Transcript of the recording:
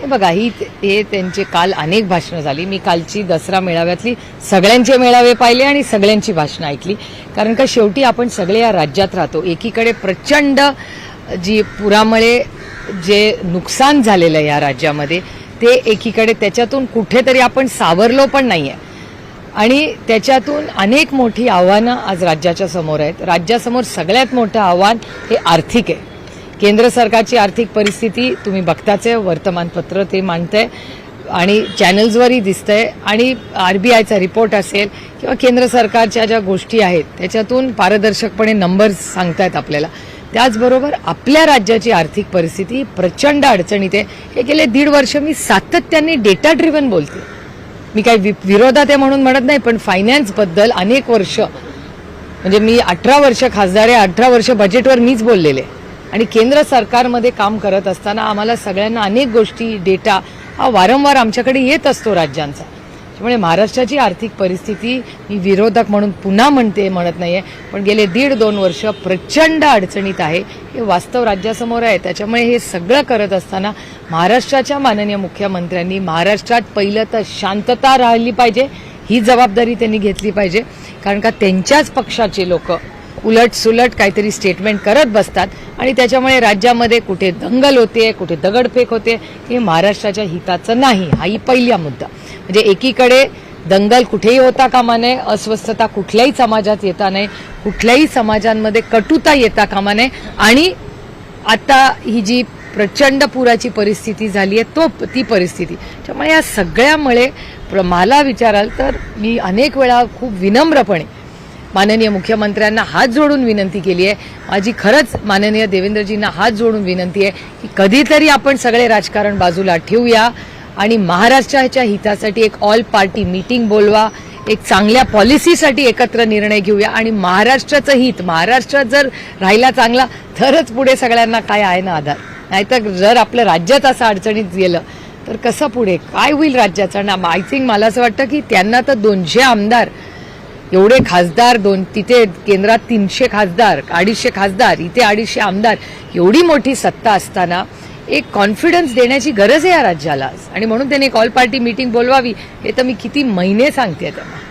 हे बघा ही हे त्यांचे काल अनेक भाषणं झाली. मी कालची दसरा मेळाव्यातली सगळ्यांचे मेळावे पाहिले आणि सगळ्यांची भाषणं ऐकली. कारण का शेवटी आपण सगळे या राज्यात राहतो. एकीकडे प्रचंड जी पुरामुळे जे नुकसान झालेलं आहे या राज्यामध्ये ते एकीकडे त्याच्यातून कुठेतरी आपण सावरलो पण नाही आहे आणि त्याच्यातून अनेक मोठी आव्हानं आज राज्याच्या समोर आहेत. राज्यासमोर सगळ्यात मोठं आव्हान हे आर्थिक आहे. केंद्र सरकारची आर्थिक परिस्थिती तुम्ही बघताच आहे वर्तमानपत्र ते मांडतंय आणि चॅनल्सवरही दिसतंय. आणि आर बी आयचा रिपोर्ट असेल किंवा केंद्र सरकारच्या ज्या गोष्टी आहेत त्याच्यातून पारदर्शकपणे नंबर्स सांगतायत आपल्याला. त्याचबरोबर आपल्या राज्याची आर्थिक परिस्थिती प्रचंड अडचणीत आहे. हे गेले दीड वर्ष मी सातत्याने डेटा ड्रिव्हन बोलते. मी काही वि- विरोधात आहे म्हणून म्हणत नाही पण फायनान्सबद्दल अनेक वर्ष म्हणजे मी अठरा वर्ष खासदार आहे अठरा वर्ष बजेटवर मीच बोललेले. आणि केंद्र सरकारमध्ये काम करत असताना आम्हाला सगळ्यांना अनेक गोष्टी डेटा हा वारंवार आमच्याकडे येत असतो राज्यांचा. त्यामुळे महाराष्ट्राची आर्थिक परिस्थिती मी विरोधक म्हणून पुन्हा म्हणते म्हणत नाही आहे पण गेले दीड दोन वर्ष प्रचंड अडचणीत आहे. हे वास्तव राज्यासमोर आहे. त्याच्यामुळे हे सगळं करत असताना महाराष्ट्राच्या माननीय मुख्यमंत्र्यांनी महाराष्ट्रात पहिलं तर शांतता राहिली पाहिजे. ही जबाबदारी त्यांनी घेतली पाहिजे. कारण का त्यांच्याच पक्षाचे लोक उलट सुलट काहीतरी स्टेटमेंट करत बसतात. आणि त्याच्यामुळे राज्यामध्ये कुठे दंगल होते कुठे दगडफेक होते हे महाराष्ट्राच्या हिताचं नाही. हाही पहिला मुद्दा. म्हणजे एकीकडे दंगल कुठेही होता कामा नये अस्वस्थता कुठल्याही समाजात येता नाही कुठल्याही समाजांमध्ये कटुता येता कामा नये. आणि आता ही जी प्रचंड पुराची परिस्थिती झाली आहे तो ती परिस्थिती. त्यामुळे या सगळ्यामुळे प्र- मला विचाराल तर मी अनेक वेळा खूप विनम्रपणे माननीय मुख्यमंत्र्यांना हात जोडून विनंती केली आहे. माझी खरंच माननीय देवेंद्रजींना हात जोडून विनंती आहे की कधीतरी आपण सगळे राजकारण बाजूला ठेवूया आणि महाराष्ट्राच्या हितासाठी एक ऑल पार्टी मीटिंग बोलवा एक चांगल्या पॉलिसीसाठी एकत्र निर्णय घेऊया आणि महाराष्ट्राचं हित महाराष्ट्रात जर राहिला चांगला तरच पुढे सगळ्यांना काय आहे ना आधार. नाहीतर जर आपलं राज्यात असं अडचणीत गेलं तर कसं पुढे? काय होईल राज्याचं? ना आय थिंक मला असं वाटतं की त्यांना तर दोनशे आमदार एवढे खासदार दोन तिथे केंद्रात तीनशे खासदार अडीचशे खासदार इथे अडीचशे आमदार एवढी मोठी सत्ता असताना एक कॉन्फिडन्स देण्याची गरज आहे या राज्याला. आणि म्हणून त्याने एक ऑल पार्टी मीटिंग बोलवावी हे तर मी किती महिने सांगते त्यांना